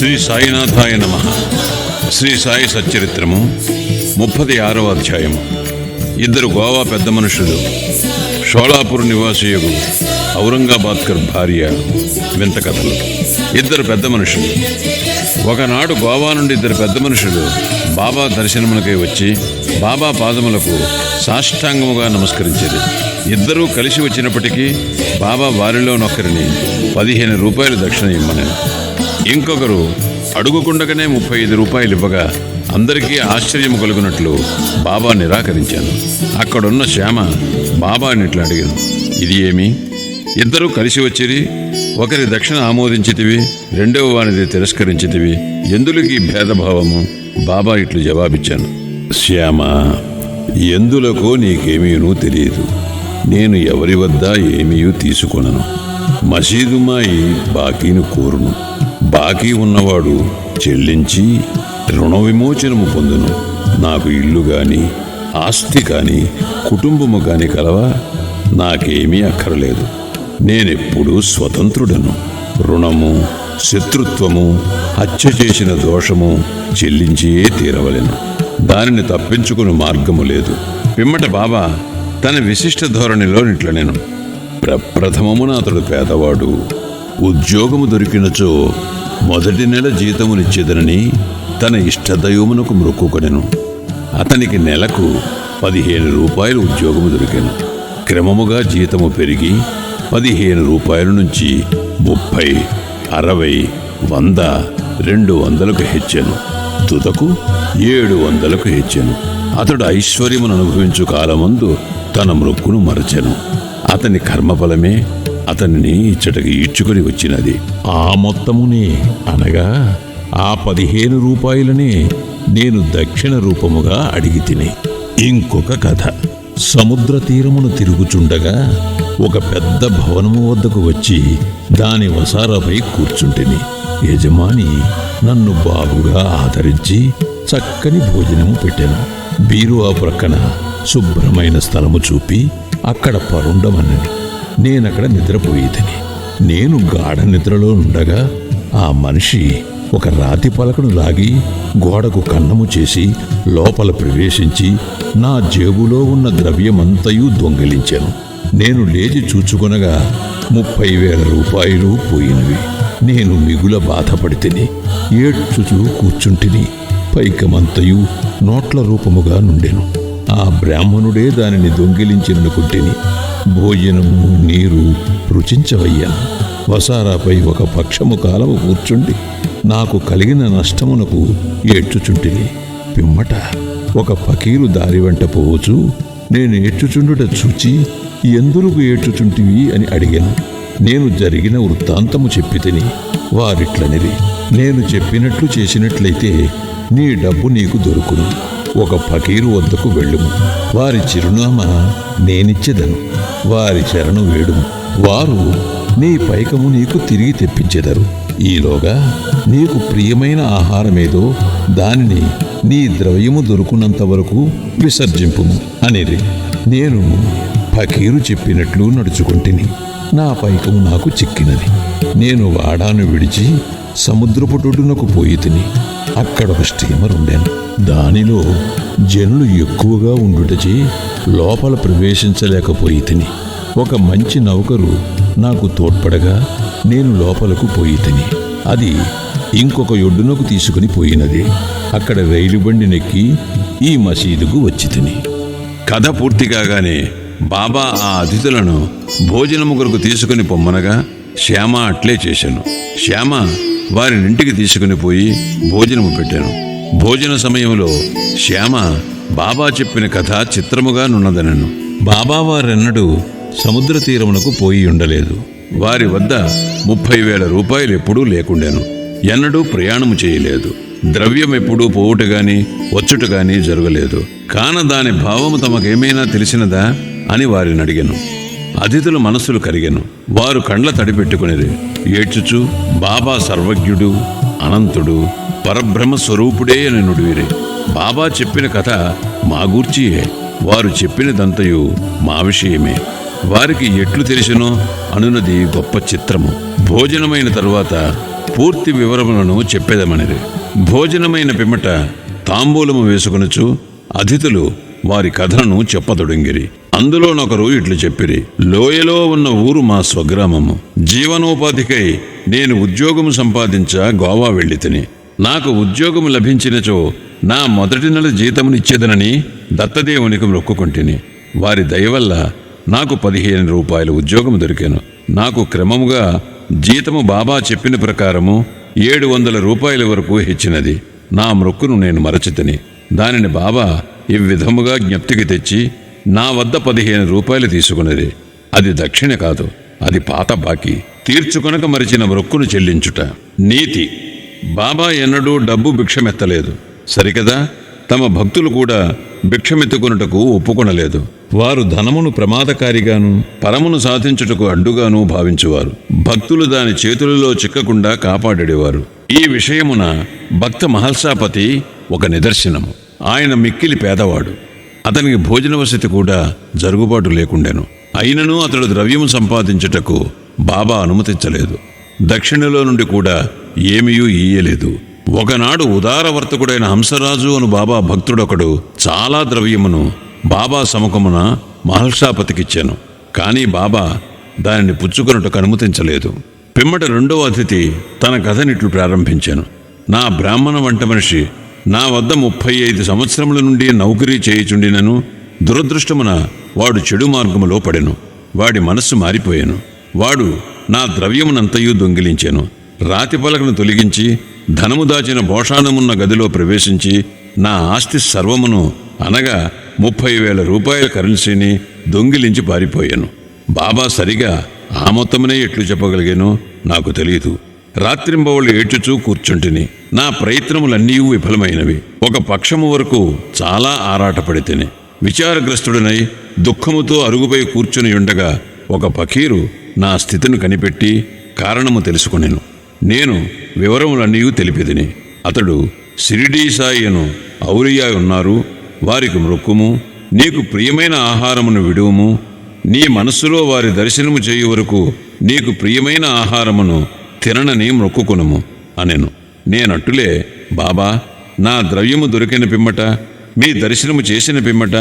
శ్రీ సాయినాథాయ నమ. శ్రీ సాయి సచ్చరిత్రము ముప్పది ఆరవ అధ్యాయము. ఇద్దరు గోవా పెద్ద మనుషులు షోలాపూర్ నివాసియగు ఔరంగాబాద్కర్ భార్య వింత కథలు. ఇద్దరు పెద్ద మనుషులు. ఒకనాడు గోవా నుండి ఇద్దరు పెద్ద మనుషులు బాబా దర్శనమునకై వచ్చి బాబా పాదములకు సాష్టాంగముగా నమస్కరించారు. ఇద్దరూ కలిసి వచ్చినప్పటికీ బాబా వారిలో నొక్కరిని పదిహేను రూపాయలు దక్షిణ ఇమ్మనని. ఇంకొకరు అడుగుకుండగానే ముప్పై ఐదు రూపాయలు ఇవ్వగా అందరికీ ఆశ్చర్యం కలుగునట్లు బాబా నిరాకరించాను. అక్కడున్న శ్యామ బాబాని ఇట్లా అడిగాను. ఇది ఏమి? ఇద్దరూ కలిసి వచ్చిరి ఒకరి దక్షిణ ఆమోదించితివి రెండవ వానిది తిరస్కరించితివి. ఎందులకి భేదభావము? బాబా ఇట్లు జవాబిచ్చాను. శ్యామ ఎందులకో నీకేమీనూ తెలియదు. నేను ఎవరి వద్ద ఏమీ తీసుకొనను. మసీదు మాయి బాకీని కోరును. బాకీ ఉన్నవాడు చెల్లించి రుణ విమోచనము పొందును. నాకు ఇల్లు గాని ఆస్తి కాని కుటుంబము కాని కలవా? నాకేమీ అక్కరలేదు. నేనెప్పుడూ స్వతంత్రుడను. రుణము శత్రుత్వము హత్య చేసిన దోషము చెల్లించియే తీరవలెను. దానిని తప్పించుకుని మార్గము లేదు. పిమ్మట బాబా తన విశిష్ట ధోరణిలో నిట్ల నేను ప్రప్రథమమున అతడు పేదవాడు. ఉద్యోగము దొరికినచో మొదటి నెల జీతమునిచ్చేదనని తన ఇష్టదైవమునకు మొక్కుకొనెను. అతనికి నెలకు పదిహేను రూపాయలు ఉద్యోగము దొరికాను. క్రమముగా జీతము పెరిగి పదిహేను రూపాయల నుంచి ముప్పై అరవై వంద రెండు వందలకు హెచ్చాను. తుదకు ఏడు వందలకు హెచ్చాను. అతడు ఐశ్వర్యమును అనుభవించు కాలమందు తన మృక్కును మరచెను. అతని కర్మఫలమే అతనిని ఇచ్చటకి ఈడ్చుకొని వచ్చినది. ఆ మొత్తమునే అనగా ఆ పదిహేను రూపాయలనే నేను దక్షిణ రూపముగా అడిగి తిని. ఇంకొక కథ. సముద్ర తీరమును తిరుగుచుండగా ఒక పెద్ద భవనము వద్దకు వచ్చి దాని వసారాపై కూర్చుంటిని. యజమాని నన్ను బాగుగా ఆదరించి చక్కని భోజనము పెట్టాను. బీరువా ప్రక్కన శుభ్రమైన స్థలము చూపి అక్కడ పరుండమన్నది. నేనక్కడ నిద్రపోయేదని. నేను గాఢ నిద్రలో ఉండగా ఆ మనిషి ఒక రాతి పలకను లాగి గోడకు కన్నము చేసి లోపల ప్రవేశించి నా జేబులో ఉన్న ద్రవ్యమంతయు దొంగిలించాను. నేను లేచి చూచుకొనగా ముప్పై వేల రూపాయలు పోయినవి. నేను మిగుల బాధపడితిని ఏడ్చుచూ కూర్చుంటిని. పైకమంతయు నోట్ల రూపముగా నుండెను. ఆ బ్రాహ్మణుడే దానిని దొంగిలించిననుకుంటేని భోజనము నీరు రుచించవయ్యా. వసారాపై ఒక పక్షము కాలము కూర్చుండి నాకు కలిగిన నష్టమునకు ఏడ్చుచుంటిని పిమ్మట ఒక ఫకీరు దారి వెంట పోవచ్చు. నేను ఏడ్చుచుండుట చూచి ఎందులకు ఏడ్చుచుంటివి అని అడిగాను. నేను జరిగిన వృత్తాంతము చెప్పి తిని వారిట్లనిది నేను చెప్పినట్లు చేసినట్లయితే నీ డబ్బు నీకు దొరుకును. ఒక ఫకీరు వద్దకు వెళ్ళుము. వారి చిరునామా నేనిచ్చేదను. వారి శరణు వేడుము. వారు నీ పైకము నీకు తిరిగి తెప్పించెదరు. ఈలోగా నీకు ప్రియమైన ఆహారమేదో దానిని నీ ద్రవ్యము దొరుకున్నంత వరకు విసర్జింపుము అనిరి. నేను ఫకీరు చెప్పినట్లు నడుచుకుంటుని. నా పైకము నాకు చిక్కినది. నేను వాడాను విడిచి సముద్రపుటుడునకు పోయి తిని అక్కడ ఒక స్టీమర్ ఉండాను. దానిలో జనులు ఎక్కువగా ఉండుటచే లోపల ప్రవేశించలేకపోయి తిని ఒక మంచి నౌకరు నాకు తోడ్పడగా నేను లోపలకు పోయి తిని అది ఇంకొక ఒడ్డునకు తీసుకుని పోయినది. అక్కడ రైలు బండి నెక్కి ఈ మసీదుకు వచ్చి తిని కథ పూర్తి కాగానే బాబా ఆ అతిథులను భోజనము కొరకు తీసుకుని పొమ్మనగా శ్యామ అట్లే చేశాను. శ్యామ వారిని ఇంటికి తీసుకుని పోయి భోజనము పెట్టాను. భోజన సమయంలో శ్యామ బాబా చెప్పిన కథ చిత్రముగా నున్నదనను. బాబా వారెన్నడూ సముద్ర తీరమునకు పోయి ఉండలేదు. వారి వద్ద ముప్పై వేల రూపాయలు ఎప్పుడూ లేకుండాను. ఎన్నడూ ప్రయాణము చేయలేదు. ద్రవ్యం ఎప్పుడూ పోవుట గాని వచ్చుట గాని జరగలేదు. కాన దాని భావము తమకేమైనా తెలిసినదా అని వారిని అడిగాను. అతిథుల మనస్సులు కరిగాను. వారు కండ్ల తడిపెట్టుకునేది ఏడ్చుచు బాబా సర్వజ్ఞుడు అనంతుడు పరబ్రహ్మ స్వరూపుడే అని నుడివిరి. బాబా చెప్పిన కథ మా గూర్చియే. వారు చెప్పినదంతయు మా విషయమే. వారికి ఎట్లు తెలిసినో అనున్నది గొప్ప చిత్రము. భోజనమైన తరువాత పూర్తి వివరములను చెప్పేదమనిది భోజనమైన పిమ్మట తాంబూలము వేసుకొనుచు అతిథులు వారి కథలను అందులో అందులోనొకరు ఇట్లు చెప్పిరి లోయలో ఉన్న ఊరు మా స్వగ్రామము. జీవనోపాధికై నేను ఉద్యోగము సంపాదించ గోవా వెళ్ళి తిని. నాకు ఉద్యోగం లభించినచో నా మొదటి నెల జీతమునిచ్చేదనని దత్తదేవునికి మొక్కుకుంటుని. వారి దయ వల్ల నాకు పదిహేను రూపాయల ఉద్యోగం దొరికాను. నాకు క్రమముగా జీతము బాబా చెప్పిన ప్రకారము ఏడు వందల రూపాయల వరకు హెచ్చినది. నా మృక్కును నేను మరచితిని. దానిని బాబా ఈ విధముగా జ్ఞప్తికి తెచ్చి నా వద్ద పదిహేను రూపాయలు తీసుకున్నది. అది దక్షిణ కాదు అది పాత బాకీ. తీర్చుకొనక మరిచిన మొక్కును చెల్లించుట. నీతి. బాబా ఎన్నడూ డబ్బు భిక్షమెత్తలేదు. సరికదా? తమ భక్తులు కూడా భిక్షమెత్తుకొనుటకు ఒప్పుకొనలేదు. వారు ధనమును ప్రమాదకారిగాను పరమును సాధించుటకు అడ్డుగాను భావించువారు. భక్తులు దాని చేతులలో చిక్కకుండా కాపాడేవారు. ఈ విషయమున భక్త మహల్సాపతి ఒక నిదర్శనము. ఆయన మిక్కిలి పేదవాడు. అతనికి భోజన వసతి కూడా జరుగుబాటు లేకుండెను. అయినను అతడు ద్రవ్యము సంపాదించుటకు బాబా అనుమతించలేదు. దక్షిణలో నుండి కూడా ఏమీయూ ఇయ్యలేదు ఒకనాడు ఉదారవర్తకుడైన హంసరాజు అను బాబా భక్తుడొకడు చాలా ద్రవ్యమును బాబా సముఖమున మహర్షాపతికిచ్చాను. కానీ బాబా దానిని పుచ్చుకొనుటకు అనుమతించలేదు. పిమ్మట రెండవ అతిథి తన కథనిట్లు ప్రారంభించాను. నా బ్రాహ్మణ వంట మనిషి నా వద్ద ముప్పై ఐదు సంవత్సరముల నుండి నౌకరీ చేయుచుండినను దురదృష్టమున వాడు చెడు మార్గములో పడెను. వాడి మనస్సు మారిపోయాను. వాడు నా ద్రవ్యమునంతయు దొంగిలించాను. రాతి పలకను తొలగించి ధనము దాచిన భోషానమున్న గదిలో ప్రవేశించి నా ఆస్తి సర్వమును అనగా ముప్పై వేల రూపాయల కరెన్సీని దొంగిలించి పారిపోయాను. బాబా సరిగా ఆ మొత్తమునే ఎట్లు చెప్పగలిగానో నాకు తెలియదు. రాత్రింబవళ్ళు ఏడ్చుచూ కూర్చుంటిని. నా ప్రయత్నములన్నీ విఫలమైనవి. ఒక పక్షము వరకు చాలా ఆరాటపడితిని. విచారగ్రస్తుడనై దుఃఖముతో అరుగుపై కూర్చుని ఉండగా ఒక పకీరు నా స్థితిని కనిపెట్టి కారణము తెలుసుకునేను. నేను వివరములన్నీ తెలిపిదిని అతడు సిరిడీ సాయిను ఔరియా ఉన్నారు. వారికి మృక్కుము నీకు ప్రియమైన ఆహారమును విడువుము. నీ మనస్సులో వారి దర్శనము చేయు వరకు నీకు ప్రియమైన ఆహారమును తిననని మొక్కుకొనుము అనెను. నేనట్టులే బాబా నా ద్రవ్యము దొరికిన పిమ్మట మీ దర్శనము చేసిన పిమ్మట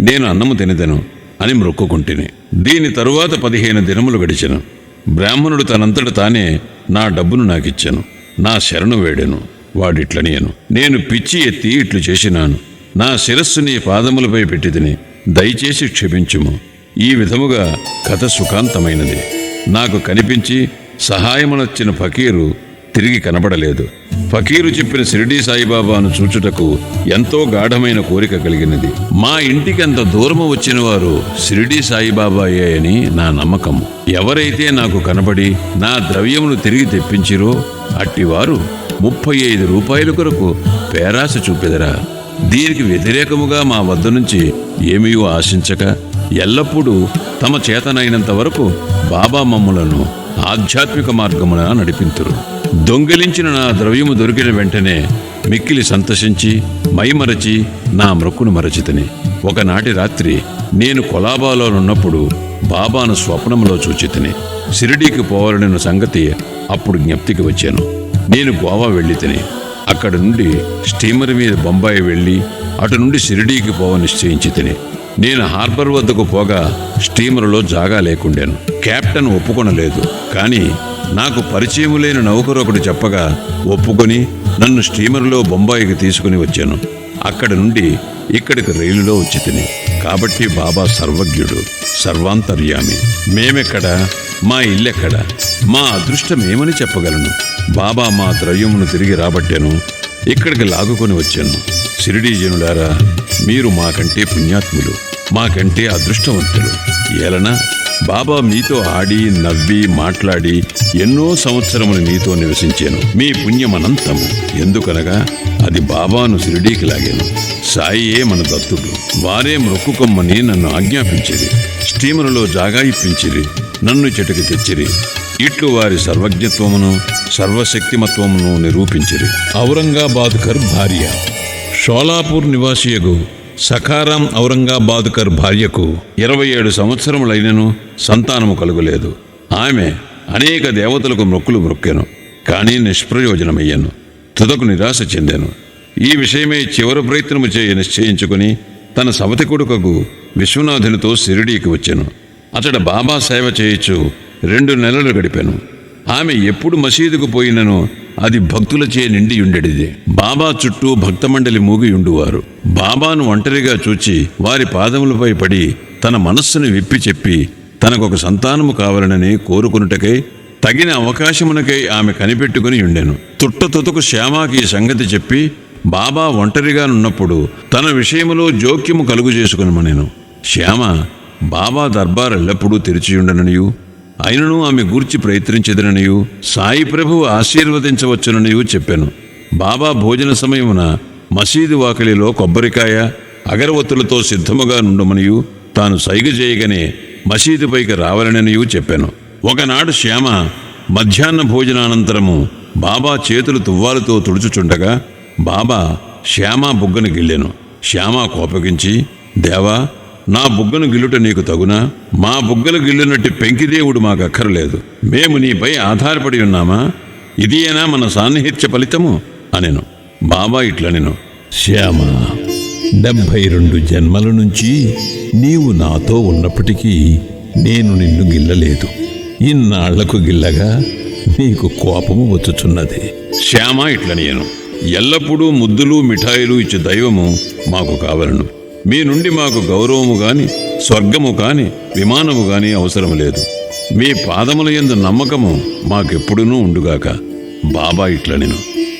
నేను అన్నము తినదెను అని మొక్కుకుంటుని. దీని తరువాత పదిహేను దినములు గడిచెను. బ్రాహ్మణుడు తనంతట తానే నా డబ్బును నాకిచ్చాను నా శరణు వేడెను వాడిట్లనియను. నేను పిచ్చి ఎత్తి ఇట్లు చేసినాను. నా శిరస్సు నీ పాదములపై పెట్టితిని దయచేసి క్షమించుము. ఈ విధముగా కథ సుఖాంతమైనది. నాకు కనిపించి సహాయమునొచ్చిన ఫకీరు తిరిగి కనబడలేదు. ఫకీరు చెప్పిన షిరిడీ సాయిబాబాను చూచుటకు ఎంతో గాఢమైన కోరిక కలిగినది. మా ఇంటికి అంత దూరము వచ్చిన వారు షిరిడీ సాయిబాబాయే అని నా నమ్మకం ఎవరైతే నాకు కనబడి నా ద్రవ్యమును తిరిగి తెప్పించిరో అట్టివారు ముప్పై ఐదు రూపాయల కొరకు పేరాశ చూపెదరా. దీనికి వ్యతిరేకముగా మా వద్ద నుంచి ఏమీ ఆశించక ఎల్లప్పుడూ తమ చేతనైనంత వరకు బాబా మమ్ములను ఆధ్యాత్మిక మార్గమున నడిపింతురు. దొంగిలించిన నా ద్రవ్యము దొరికిన వెంటనే మిక్కిలి సంతసించి మైమరచి నా మృక్కును మరచితిని. ఒకనాటి రాత్రి నేను కొలాబాలోనున్నప్పుడు బాబాను స్వప్నంలో చూచితిని. షిరిడీకి పోవాలనిన సంగతి అప్పుడు జ్ఞప్తికి వచ్చాను. నేను గోవా వెళ్ళి తిని అక్కడి నుండి స్టీమర్ మీద బొంబాయి వెళ్ళి అటు నుండి షిరిడీకి పోవ నిశ్చయించి తిని నేను హార్బర్ వద్దకు పోగా స్టీమర్లో జాగా లేకుండాను. కెప్టెన్ ఒప్పుకొనలేదు. కానీ నాకు పరిచయం లేని నౌకరు ఒకడు చెప్పగా ఒప్పుకొని నన్ను స్టీమర్లో బొంబాయికి తీసుకుని వచ్చాను. అక్కడి నుండి ఇక్కడికి రైలులో వచ్చి తిని. కాబట్టి బాబా సర్వజ్ఞుడు సర్వాంతర్యామి. మేమెక్కడ? మా ఇల్లెక్కడ? మా అదృష్టం ఏమని చెప్పగలను? బాబా మా ద్రవ్యమును తిరిగి రాబట్టాను. ఇక్కడికి లాగుకొని వచ్చాను. షిరిడీ జనులారా మీరు మాకంటే పుణ్యాత్ములు మాకంటే అదృష్టవంతులు. ఏలనా బాబా మీతో ఆడి నవ్వి మాట్లాడి ఎన్నో సంవత్సరములు మీతో నివసించాను. మీ పుణ్యం అనంతము ఎందుకనగా అది బాబాను షిరిడీకి లాగాను. సాయియే మన దత్తుడు. వారే మొక్కుకొమ్మని నన్ను ఆజ్ఞాపించిరి. స్టీమరులో జాగా ఇప్పించిరి నన్ను చెట్టుకి తెచ్చిరి. ఇట్లు వారి సర్వజ్ఞత్వమును సర్వశక్తిమత్వమును నిరూపించిరి. ఔరంగాబాద్కర్ భార్య. షోలాపూర్ నివాసియగు సఖారాం ఔరంగాబాద్కర్ భార్యకు ఇరవై ఏడు సంవత్సరములైనను సంతానము కలుగలేదు. ఆమె అనేక దేవతలకు మొక్కులు మొక్కెను కానీ నిష్ప్రయోజనమయ్యాను తుదకు నిరాశ చెందాను. ఈ విషయమై చివరి ప్రయత్నము చేయ నిశ్చయించుకుని తన సవతి కొడుకకు విశ్వనాథునితో షిరిడీకి వచ్చాను. అతడు బాబా సేవ చేయొచ్చు రెండు నెలలు గడిపాను. ఆమె ఎప్పుడు మసీదుకు పోయినను అది భక్తులచే నిండి బాబా చుట్టూ భక్తమండలి మూగియుండువారు. బాబాను ఒంటరిగా చూచి వారి పాదములపై పడి తన మనస్సును విప్పి చెప్పి తనకొక సంతానము కావాలనని కోరుకున్నటకై తగిన అవకాశమునకై ఆమె కనిపెట్టుకుని ఉండెను తుట్ట తుతకు శ్యామాకి ఈ సంగతి చెప్పి బాబా ఒంటరిగా ఉన్నప్పుడు తన విషయములో జోక్యము కలుగు చేసుకునమనెను. శ్యామ బాబా దర్బార్ ఎల్లప్పుడూ తెరిచియుండననియు? అయినను ఆమె గూర్చి ప్రయత్నించదననియు సాయి ప్రభువు ఆశీర్వదించవచ్చుననియు చెప్పాను. బాబా భోజన సమయమున మసీదు వాకిలిలో కొబ్బరికాయ అగరవత్తులతో సిద్ధముగా నుండమనియు తాను సైగ చేయగానే మసీదుపైకి రావాలననియు చెప్పాను. ఒకనాడు శ్యామ మధ్యాహ్న భోజనానంతరము బాబా చేతులు తువ్వాలతో తుడుచుచుండగా బాబా శ్యామ బుగ్గను గిల్లెను. శ్యామ కోపగించి దేవా నా బుగ్గను గిల్లుట నీకు తగునా? మా బుగ్గలు గిల్లునట్టి పెంకిదేవుడు మాకు అక్కరలేదు. మేము నీపై ఆధారపడి ఉన్నామా? ఇదియేనా మన సాన్నిహిత్య ఫలితము? అనెను. బాబా ఇట్లనెను. శ్యామ డెబ్భై రెండు జన్మల నుంచి నీవు నాతో ఉన్నప్పటికీ నేను నిన్ను గిల్లలేదు. ఇన్నాళ్ళకు గిల్లగా నీకు కోపము వచ్చుచున్నది. శ్యామ ఇట్లనియను ఎల్లప్పుడూ ముద్దులు మిఠాయిలు ఇచ్చే దైవము మాకు కావలను. మీ నుండి మాకు గౌరవము గాని స్వర్గము కాని విమానము గాని అవసరం లేదు. మీ పాదముల ఎందు నమ్మకము మాకెప్పుడునూ ఉండుగాక. బాబా ఇట్లనెను.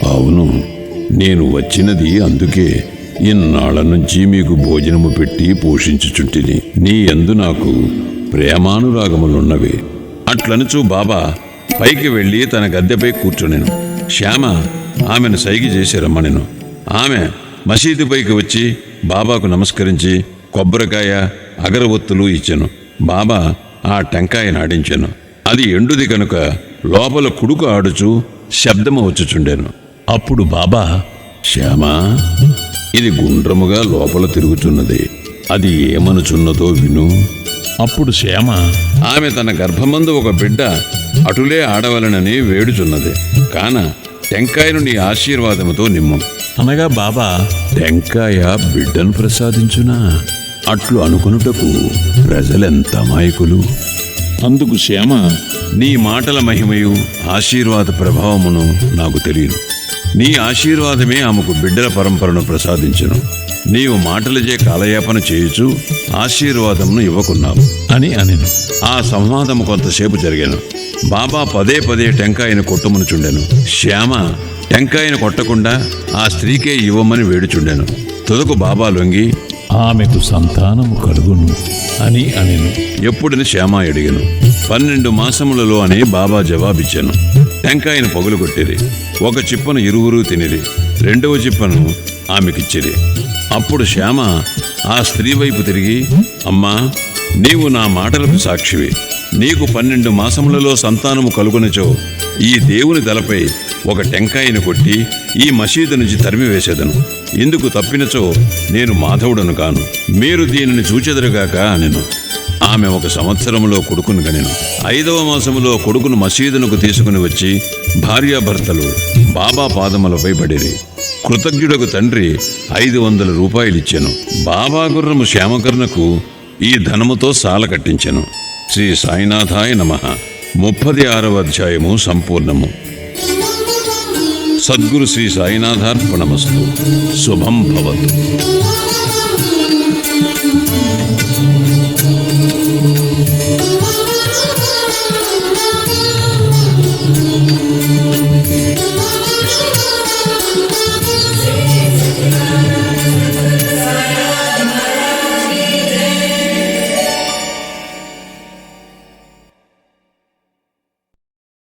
అవును నేను వచ్చినది అందుకే ఇన్నాళ్ళ నుంచి మీకు భోజనము పెట్టి పోషించుచుంటిని. నీ ఎందు నాకు ప్రేమానురాగములున్నవి. అట్లనుచు బాబా పైకి వెళ్ళి తన గద్దెపై కూర్చునేను. శ్యామ ఆమెను సైగి చేసి రమ్మనెను. ఆమె మసీదుపైకి వచ్చి బాబాకు నమస్కరించి కొబ్బరికాయ అగరవత్తులు ఇచ్చాను. బాబా ఆ టెంకాయ నాటించెను. అది ఎండుది కనుక లోపల కుడుకు ఆడుచు శబ్దము వచ్చుచుండాను. అప్పుడు బాబా శ్యామా ఇది గుండ్రముగా లోపల తిరుగుతున్నది అది ఏమనుచున్నదో విను. అప్పుడు శ్యామ ఆమె తన గర్భమందు ఒక బిడ్డ అటులే ఆడవలనని వేడుచున్నది. కాన టెంకాయను నీ ఆశీర్వాదముతో నిమ్ము. అనగా బాబా టెంకాయ బిడ్డను ప్రసాదించునా? అట్లు అనుకొనుటకు ప్రజలెంత అమాయకులు అందుకు శ్యామ నీ మాటల మహిమయు ఆశీర్వాద ప్రభావమును నాకు తెలియను. నీ ఆశీర్వాదమే ఆమెకు బిడ్డల పరంపరను ప్రసాదించును. నీవు మాటలచే కాలయాపన చేయుచు ఆశీర్వాదమును ఇవ్వకున్నావు. అని అనెను. ఆ సంవాదము కొంతసేపు జరిగాను. బాబా పదే పదే టెంకాయను కొట్టుమునుచుండెను శ్యామ టెంకాయను కొట్టకుండా ఆ స్త్రీకే ఇవ్వమని వేడుచుండెను. తుదకు బాబా లొంగి ఆమెకు సంతానము కలుగును అని అనెను. ఎప్పుడని శ్యామ అడిగాను. పన్నెండు మాసములలో అని బాబా జవాబిచ్చాను. టెంకాయను పగులు కొట్టిరి ఒక చిప్పను ఇరువురు తినిరి రెండవ చిప్పను ఆమెకిచ్చిరి అప్పుడు శ్యామ ఆ స్త్రీ వైపు తిరిగి అమ్మా నీవు నా మాటలకు సాక్షివి. నీకు పన్నెండు మాసములలో సంతానము కలుగునచో. ఈ దేవుని తలపై ఒక టెంకాయను కొట్టి ఈ మసీదు నుంచి తరిమివేసేదను. ఇందుకు తప్పినచో నేను మాధవుడను కాను. మీరు దీనిని చూచెదరుగాక అనెను. ఆమె ఒక సంవత్సరములో కొడుకును గనెను ఐదవ మాసములో కొడుకును మసీదునకు తీసుకుని వచ్చి భార్యాభర్తలు బాబా పాదములపై పడిరి. కృతజ్ఞుడకు తండ్రి ఐదు వందల రూపాయలు ఇచ్చాను బాబా గుర్రము శ్యామకర్ణకు ఈ ధనముతో సాల కట్టించెను. శ్రీ సాయినాథాయ నమ. ముప్పది ఆరవ అధ్యాయము సంపూర్ణము. సద్గురు శ్రీ సాయినాథార్పణమస్తు. శుభం భవతు.